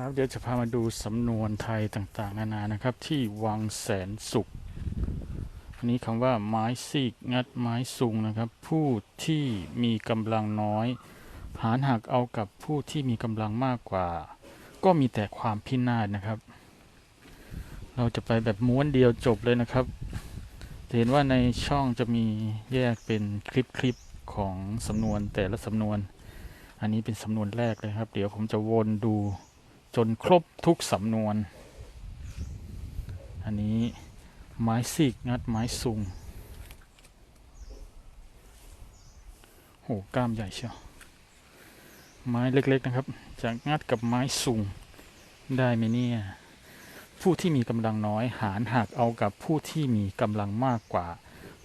ครับ เดี๋ยวจะพามาดูสำนวนไทยต่างๆ นานานะครับ ที่วังแสนสุข อันนี้คำว่าไม้ซีกงัดไม้ซุงนะครับ ผู้ที่มีกำลังน้อยหารหักเอากับผู้ที่มีกำลังมากกว่า ก็มีแต่ความพินาศนะครับ เราจะไปแบบม้วนเดียวจบเลยนะครับเห็นว่าในช่องจะมีแยกเป็นคลิปๆของสำนวนแต่ละสำนวน อันนี้เป็นสำนวนแรกเลยครับ เดี๋ยวผมจะวนดู จนครบทุกสำนวน อันนี้ไม้ซีกงัดไม้ซุงโหกล้ามใหญ่เชียวไม้เล็กๆนะครับ จะงัดกับไม้ซุงได้ไหมเนี่ย ผู้ที่มีกำลังน้อยหารหักเอากับผู้ที่มีกำลังมากกว่า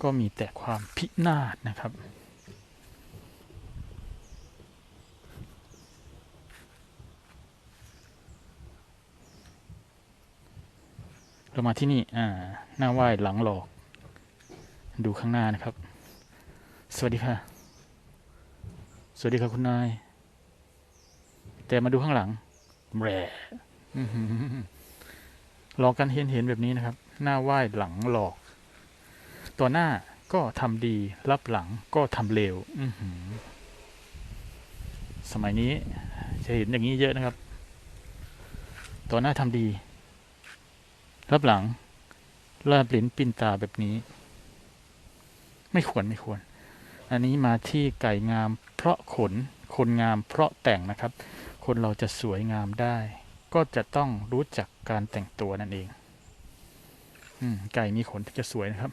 ก็มีแต่ความพินาศนะครับ เรามาที่นี่ อ่า หน้าไหว้หลังหลอก ดูข้างหน้านะครับ สวัสดีค่ะ สวัสดีค่ะคุณนาย แต่มาดูข้างหลังแหมหลอกกันเห็นเห็นแบบนี้นะครับ หน้าไหว้หลังหลอก ตัวหน้าก็ทำดี รับหลังก็ทำเลวสมัยนี้จะเห็นอย่างนี้เยอะนะครับ ตัวหน้าทำดี รับหลังลาบลิ้นปินตาแบบนี้ ไม่ควรไม่ควร อันนี้มาที่ไก่งาม เพราะขน คนงามเพราะแต่งนะครับ คนเราจะสวยงามได้ ก็จะต้องรู้จักการแต่งตัวนั่นเองอืไก่มีขนจะสวยนะครับ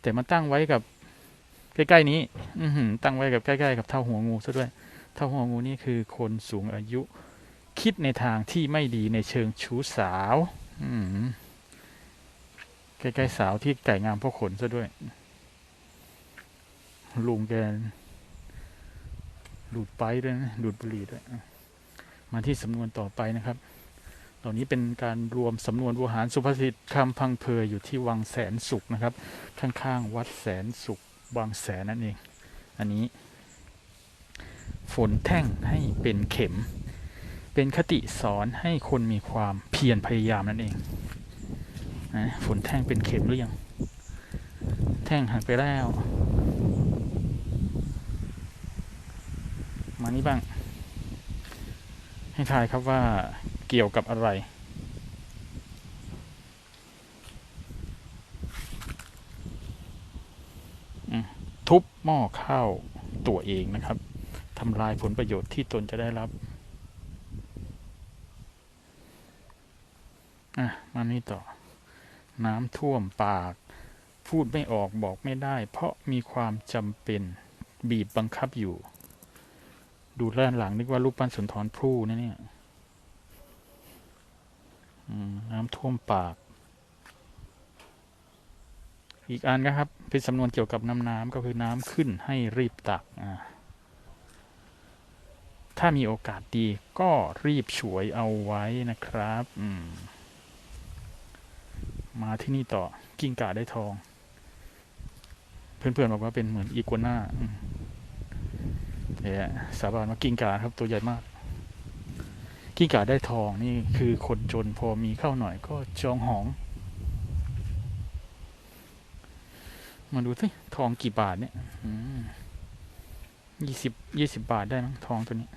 แต่มาตั้งไว้กับ ใกล้ ๆ นี้ อืตั้งไว้กับใกล้ๆกับเท่าหัวงูซะด้วย เท่าหัวงูนี่คือคนสูงอายุ คิดในทางที่ไม่ดีในเชิงชู้สาว ใกล้ๆสาวที่ไก่งามพราะขนซะด้วย ลุงแกดูดไปด้วยนะดูดบุหรี่ด้วยมาที่สำนวนต่อไปนะครับ เหล่านี้เป็นการรวมสำนวนโวหารสุภาษิตคำพังเพยอยู่ที่วังแสนสุขนะครับ ข้างๆวัดแสนสุขวังแสนนั่นเอง อันนี้ ฝนแท่งให้เป็นเข็ม เป็นคติสอนให้คนมีความเพียรพยายามนั่นเองนะฝนแท่งเป็นเข็มหรือยัง แท่งหักไปแล้ว มานี่บ้าง ให้ทายครับว่าเกี่ยวกับอะไรทุบหม้อข้าวตัวเองนะครับทำลายผลประโยชน์ที่ตนจะได้รับ อะมานี่ต่อ น้ำท่วมปาก พูดไม่ออกบอกไม่ได้ เพราะมีความจำเป็นบีบบังคับอยู่ ดูด้านหลังนึกว่ารูปปั้นสุนทรภู่นะเนี่ยน้ำท่วมปาก อีกอันนะครับเป็นสำนวนเกี่ยวกับน้ำน้ำก็คือน้ำขึ้นให้รีบตักอ่าถ้ามีโอกาสดีก็รีบฉวยเอาไว้นะครับ อืม มาที่นี่ต่อกิ้งก่าได้ทอง เพื่อนๆบอกว่าเป็นเหมือนอีกัวน่าเนี่ยสาบานว่ากิ้งก่าครับตัวใหญ่มาก กิ้งก่าได้ทองนี่คือคนจนพอมีเข้าหน่อยก็จองหอง มาดูสิทองกี่บาทเนี่ยยี่สิบยี่สิบบาทได้มั้งทองตัวนี้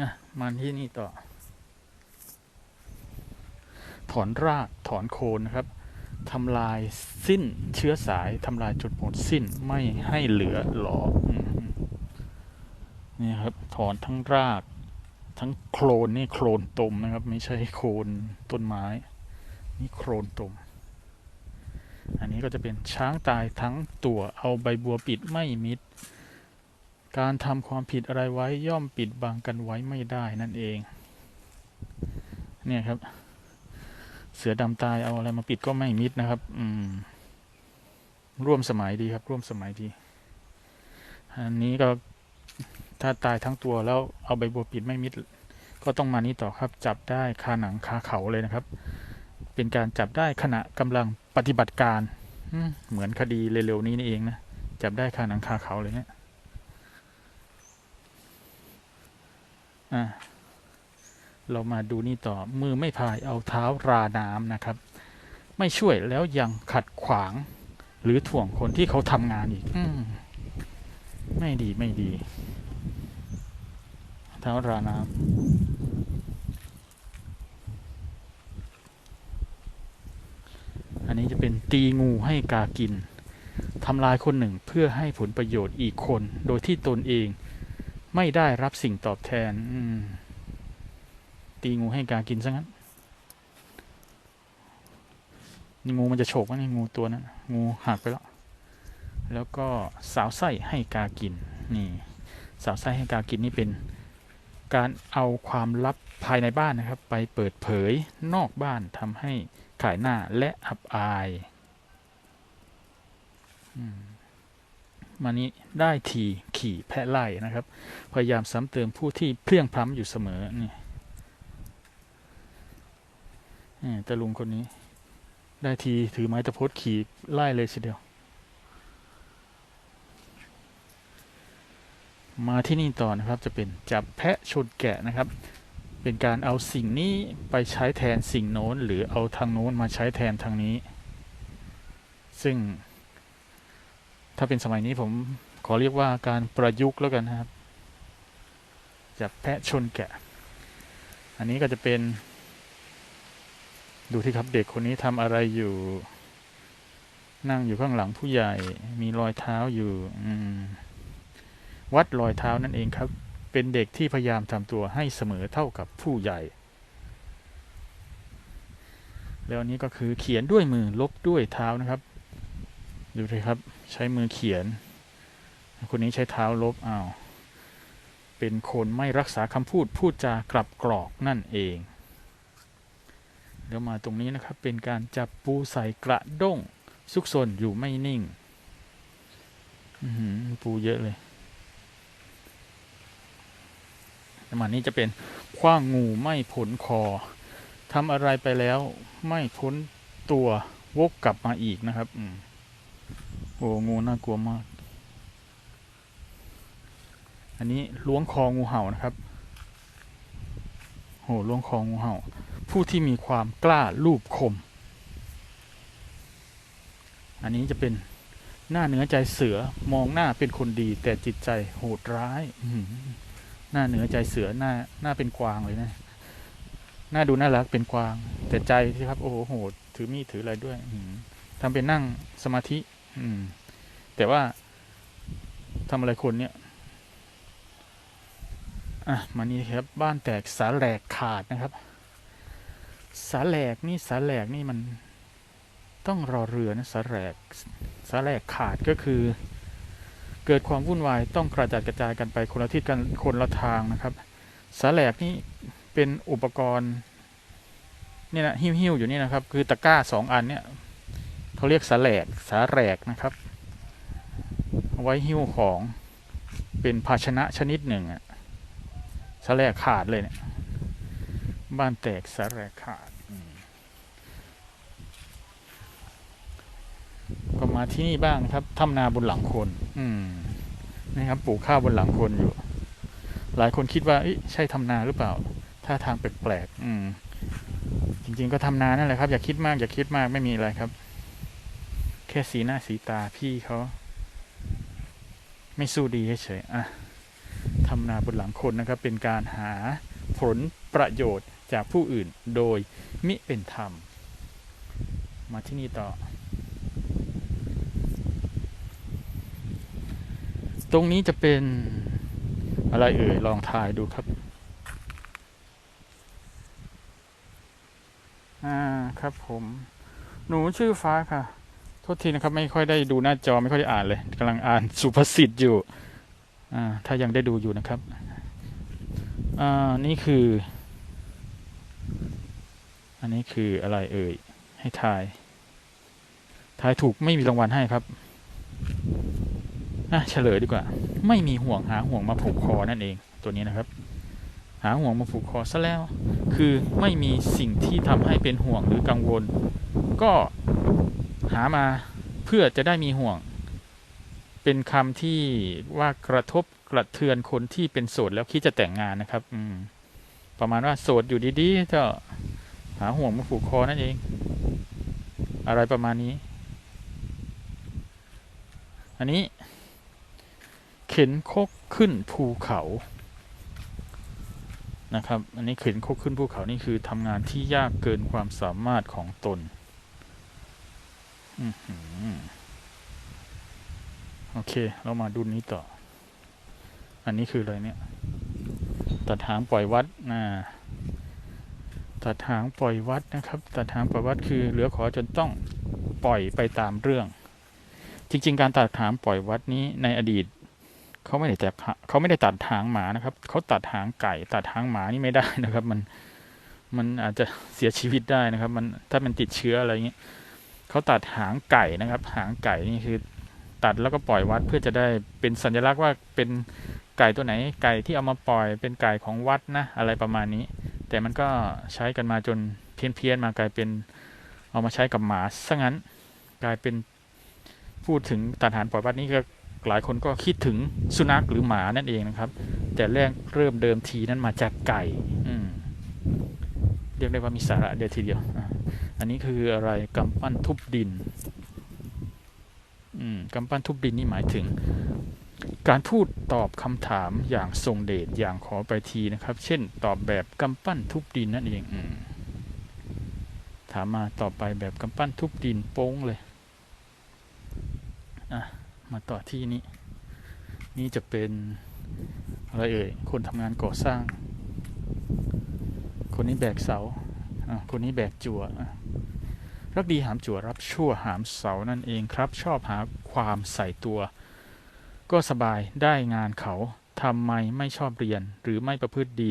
อะมาที่นี่ต่อ ถอนรากถอนโคนนะครับทำลายสิ้นเชื้อสายทำลายจนหมดสิ้นไม่ให้เหลือหลอนี่ครับถอนทั้งราก ทั้งโคลนนี่โคลนตมนะครับ ไม่ใช่โคลนต้นไม้ นี่โคลนตม อันนี้ก็จะเป็นช้างตายทั้งตัวเอาใบบัวปิดไม่มิด การทำความผิดอะไรไว้ย่อมปิดบังกันไว้ไม่ได้นั่นเอง เนี่ยครับ เสือดำตายเอาอะไรมาปิดก็ไม่มิดนะครับ อืม ร่วมสมัยดีครับ ร่วมสมัยดี อันนี้ก็ถ้าตายทั้งตัวแล้วเอาใบบัวปิดไม่มิด ก็ต้องมานี้ต่อครับ จับได้คาหนังคาเขาเลยนะครับ เป็นการจับได้ขณะกำลังปฏิบัติการเหมือนคดีเร็วๆนี้นี่เองนะจับได้คาหนังคาเขาเลยเนี่ยอ่า เรามาดูนี่ต่อมือไม่พายเอาเท้าราน้ำนะครับ ไม่ช่วยแล้วยังขัดขวาง หรือถ่วงคนที่เขาทำงานอีกอืมไม่ดีไม่ดี เท้าราน้ำอันนี้จะเป็นตีงูให้กากินทำลายคนหนึ่งเพื่อให้ผลประโยชน์อีกคน โดยที่ตนเองไม่ได้รับสิ่งตอบแทน อืม ตีงูให้กากินซะงั้นนี่งูมันจะโฉกวะนี่งูตัวนั้นงูหักไปแล้ว แล้วก็สาวไส้ให้กากินนี่สาวไส้ให้กากินนี่เป็นการเอาความลับภายในบ้านนะครับ ไปเปิดเผยนอกบ้านทำให้ขายหน้าและอับอายมมานี้ได้ทีขี่แพะไล่นะครับ พยายามซ้ำเติมผู้ที่เพลียงพล้ำอยู่เสมอนี่ นี่ลุงคนนี้ ได้ทีถือไม้ตะพดขี่ไล่เลยทีเดียว มาที่นี่ต่อนะครับจะเป็นจับแพะชนแกะนะครับ เป็นการเอาสิ่งนี้ไปใช้แทนสิ่งโน้น หรือเอาทางโน้นมาใช้แทนทางนี้ ซึ่ง ถ้าเป็นสมัยนี้ผมขอเรียกว่าการประยุกต์แล้วกันนะครับจับแพะชนแกะ อันนี้ก็จะเป็น ดูที่ครับเด็กคนนี้ทำอะไรอยู่ นั่งอยู่ข้างหลังผู้ใหญ่ มีรอยเท้าอยู่อืวัดรอยเท้านั่นเองครับ เป็นเด็กที่พยายามทำตัวให้เสมอเท่ากับผู้ใหญ่ แล้วนี้ก็คือเขียนด้วยมือลบด้วยเท้านะครับ ดูเลยครับ ใช้มือเขียน คนนี้ใช้เท้าลบอ้าวเป็นคนไม่รักษาคำพูดพูดจากลับกรอกนั่นเอง แล้วมาตรงนี้นะครับ เป็นการจับปูใส่กระด้งซุกซนอยู่ไม่นิ่งปูเยอะเลยประมาณนี้จะเป็นคว้างงูไม่พ้นคอทำอะไรไปแล้วไม่พ้นตัววกกลับมาอีกนะครับอืมโอ้งูน่ากลัวมาก อันนี้ล้วงคองูเห่านะครับโหล้วงคองูเห่า ผู้ที่มีความกล้าลูบคม อันนี้จะเป็นหน้าเนื้อใจเสือมองหน้าเป็นคนดี แต่จิตใจโหดร้ายหน้าเนื้อใจเสือหน้าหน้าเป็นกวางเลยนะหน้าดูน่ารักเป็นกวาง แต่ใจที่ครับ โอ้โหโหดถือมีดถืออะไรด้วยทำเป็นนั่งสมาธิ อืม แต่ว่าทำอะไรคนเนี่ยอะมานี่ครับ บ้านแตกสาแหลกขาดนะครับ สาแหลกนี่สาแหลกนี่มันต้องรอเรือนะสาแหลกสาแหลกขาดก็คือ เกิดความวุ่นวายต้องกระจัดกระจายกันไปคนละทิศกันคนละทางนะครับสาแหลกนี่เป็นอุปกรณ์นี่นะหิ้วๆอยู่นี่นะครับ คือตะกร้าสองอันเนี่ยเขาเรียกสาแหลกสาแหลกนะครับเอาไว้หิ้วของเป็นภาชนะชนิดหนึ่งอะสาแหลกขาดเลยเนี่ยบ้านแตกสาแหลกขาดอืม ก็มาที่นี่บ้างนะครับทำนาบนหลังคน อืมนะครับปลูกข้าวบนหลังคนอยู่ หลายคนคิดว่าใช่ทำนาหรือเปล่าท่าทางแปลกๆอืม จริง ๆ ก็ทำนานั่นแหละครับ อย่าคิดมาก อย่าคิดมากไม่มีอะไรครับ แค่สีหน้าสีตาพี่เขาไม่สู้ดีเฉยๆอะทำนาบนหลังคนนะครับ เป็นการหาผลประโยชน์จากผู้อื่นโดยมิเป็นธรรม มาที่นี่ต่อ ตรงนี้จะเป็นอะไรเอ่ย ลองทายดูครับ อ่า ครับผม หนูชื่อฟ้าค่ะ โทษทีนะครับ ไม่ค่อยได้ดูหน้าจอไม่ค่อยได้อ่านเลยกำลังอ่านสุภาษิตอยู่ อ่า ถ้ายังได้ดูอยู่นะครับ อ่า นี่คือ อันนี้คืออะไรเอ่ย ให้ทาย ทายถูกไม่มีรางวัลให้ครับ อะเฉลยดีกว่า ไม่มีห่วงหาห่วงมาผูกคอนั่นเองตัวนี้นะครับ หาห่วงมาผูกคอซะแล้ว คือไม่มีสิ่งที่ทำให้เป็นห่วงหรือกังวล ก็หามาเพื่อจะได้มีห่วง เป็นคำที่ว่ากระทบกระเทือนคนที่เป็นโสดแล้วคิดจะแต่งงานนะครับ อืม ประมาณว่าโสดอยู่ดีๆก็หาห่วงมาผูกคอนั่นเอง อะไรประมาณนี้ อันนี้ เข็นคกขึ้นภูเขานะครับ อันนี้เข็นคกขึ้นภูเขานี่คือทำงานที่ยากเกินความสามารถของตนอโอเค เรามาดูนี้ต่อ อันนี้คืออะไรเนี่ยตัดหางปล่อยวัดนะตัดหางปล่อยวัดนะครับตัดหางปล่อยวัดคือเหลือขอจนต้องปล่อยไปตามเรื่อง จริง ๆ การตัดหางปล่อยวัดนี้ในอดีต เขาไม่ได้ตัดหาเขาไม่ได้ตัดหางหมานะครับ เขาตัดหางไก่ ตัดหางหมานี่ไม่ได้นะครับ มันมันอาจจะเสียชีวิตได้นะครับ มันถ้ามันติดเชื้ออะไรอย่างเงี้ยเขาตัดหางไก่นะครับ หางไก่นี่คือ ตัดแล้วก็ปล่อยวัดเพื่อจะได้เป็นสัญลักษณ์ว่าเป็นไก่ตัวไหน ไก่ที่เอามาปล่อยเป็นไก่ของวัดนะ อะไรประมาณนี้ แต่มันก็ใช้กันมาจนเพี้ยนเพียนๆมากลายเป็นเอามาใช้กับหมาซะงั้น กลายเป็นพูดถึงตัดหางปล่อยวัดนี้ก็ หลายคนก็คิดถึงสุนัขหรือหมานั่นเองนะครับ แต่แรกเริ่มเดิมทีนั้นมาจากไก่เรียกได้ว่ามีสาระเดียวทีเดียว อันนี้คืออะไรกำปั้นทุบดินกำปั้นทุบดินนี่หมายถึง การพูดตอบคำถามอย่างทรงเดชอย่างขอไปทีนะครับ เช่น ตอบแบบกำปั้นทุบดินนั่นเองอถามมาต่อไปแบบกำปั้นทุบดินโป้งเลยอะ มาต่อที่นี้ นี่จะเป็นอะไรเอ่ย คนทำงานก่อสร้าง คนนี้แบกเสาอะคนนี้แบกจั่วอะรักดีหามจั่วรับชั่วหามเสานั่นเองครับ ชอบหาความใส่ตัว ก็สบายได้งานเขาทำไมไม่ชอบเรียนหรือไม่ประพฤติดี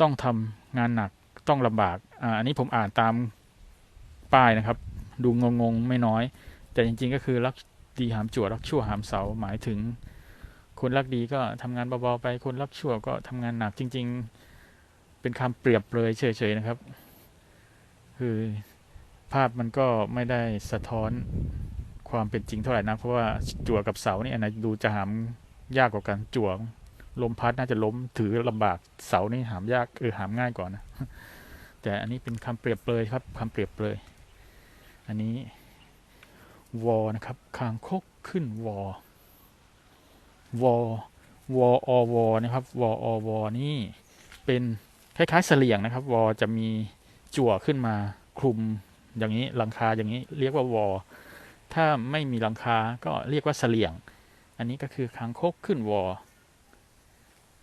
ต้องทำงานหนักต้องลำบากอ่าอันนี้ผมอ่านตามป้ายนะครับ ดูงงๆไม่น้อย แต่จริงๆก็คือรัก ดีหามจั่วรักชั่วหามเสาหมายถึง คนรักดีก็ทำงานเบาๆไป คนรักชั่วก็ทำงานหนักจริง ๆ เป็นคำเปรียบเลยเฉยๆนะครับ คือภาพมันก็ไม่ได้สะท้อนความเป็นจริงเท่าไหร่นะเพราะว่าจั่วกับเสานี่อันไหนดูจะหามยากกว่ากันจั่วลมพัดน่าจะล้มถือลำบากเสานี่หามยากเออหามง่ายกว่านะแต่อันนี้เป็นคำเปรียบเปรยครับคำเปรียบเปรยอันนี้วอนะครับ คางคกขึ้นวอวอวออวอนะครับวออวอนี่เป็นคล้ายๆเสลียงนะครับวอจะมีจั่วขึ้นมาคลุมอย่างนี้หลังคาอย่างนี้เรียกว่าวอถ้าไม่มีหลังคาก็เรียกว่าเสลียง อันนี้ก็คือคางคกขึ้นวอ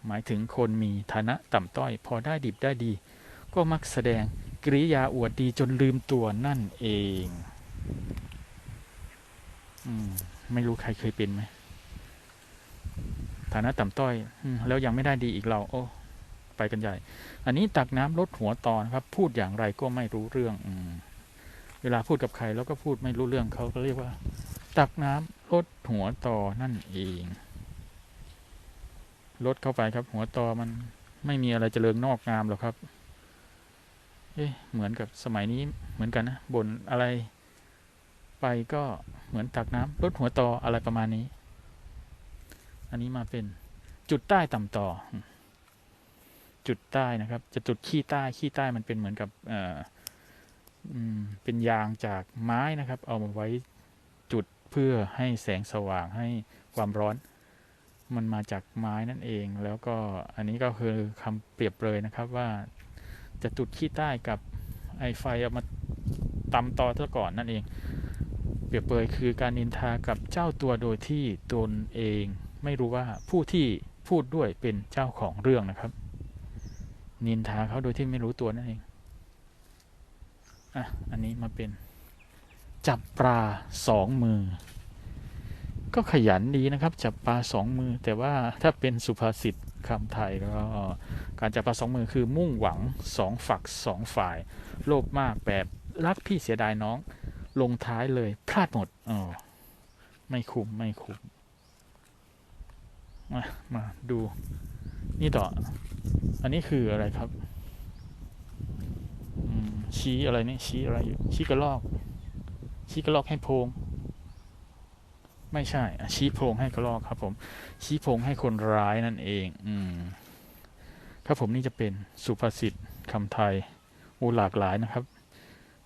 หมายถึงคนมีฐานะต่ำต้อย พอได้ดิบได้ดี ก็มักแสดงกริยาอวดดีจนลืมตัวนั่นเอง ไม่รู้ใครเคยเป็นไหมฐานะต่ำต้อยอแล้วยังไม่ได้ดีอีกเรา โอ้ ไปกันใหญ่ อันนี้ตักน้ำลดหัวตอนครับ พูดอย่างไรก็ไม่รู้เรื่อง อืเวลาพูดกับใครแล้วก็พูดไม่รู้เรื่องเขาก็เรียกว่า ตักน้ำลดหัวตอนั่นเอง ลดเข้าไปครับ หัวตอมันไม่มีอะไรเจริญนอกงามหรอกครับ เอ๊ะเหมือนกับสมัยนี้เหมือนกันนะบ่นอะไร ไปก็เหมือนตักน้ำลดหัวตออะไรประมาณนี้ อันนี้มาเป็นจุดใต้ต่ำต่อ จุดใต้นะครับ จะจุดขี้ใต้ขี้ใต้มันเป็นเหมือนกับเออเป็นยางจากไม้นะครับ เอามาไว้จุดเพื่อให้แสงสว่างให้ความร้อน มันมาจากไม้นั่นเอง แล้วก็อันนี้ก็คือคำเปรียบเลยนะครับว่าจะจุดขี้ใต้กับไอไฟเอามาตำตอซะก่อนนั่นเอง รียบเปยคือการนินทากับเจ้าตัวโดยที่ตนเอง ไม่รู้ว่าผู้ที่พูดด้วยเป็นเจ้าของเรื่องนะครับ นินทาเขาโดยที่ไม่รู้ตัวนั่นเองอะอันนี้มาเป็น จับปลาสองมือ ก็ขยันดีนะครับ จับปลาสองมือ แต่ว่าถ้าเป็นสุภาษิตคำไทยก็การจับปลาสองมือคือมุ่งหวังสองฝักสองฝ่าย โลภมากแบบรักพี่เสียดายน้อง ลงท้ายเลย พลาดหมดอ๋อไม่คุ้มไม่คุ้มมามาดูนี่ต่อ อันนี้คืออะไรครับอืมชี้อะไรนี่ชี้อะไรอยู่ชี้กระลอก ชี้กระลอกให้โพง ไม่ใช่อะชี้โพงให้กระลอกครับ ผม ชี้โพงให้คนร้ายนั่นเอง อืมครับผมนี่จะเป็นสุภาษิตคำไทยโอ้หลากหลายนะครับ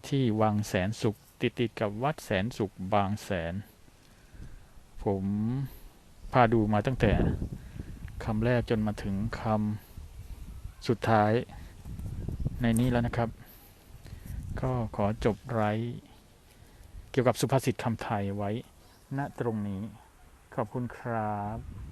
ที่วังแสนสุข ติดติดกับวัดแสนสุขบางแสน ผมพาดูมาตั้งแต่คำแรกจนมาถึงคำสุดท้ายในนี้แล้วนะครับ ก็ขอจบไลฟ์เกี่ยวกับสุภาษิตคำไทยไว้ณตรงนี้ ขอบคุณครับ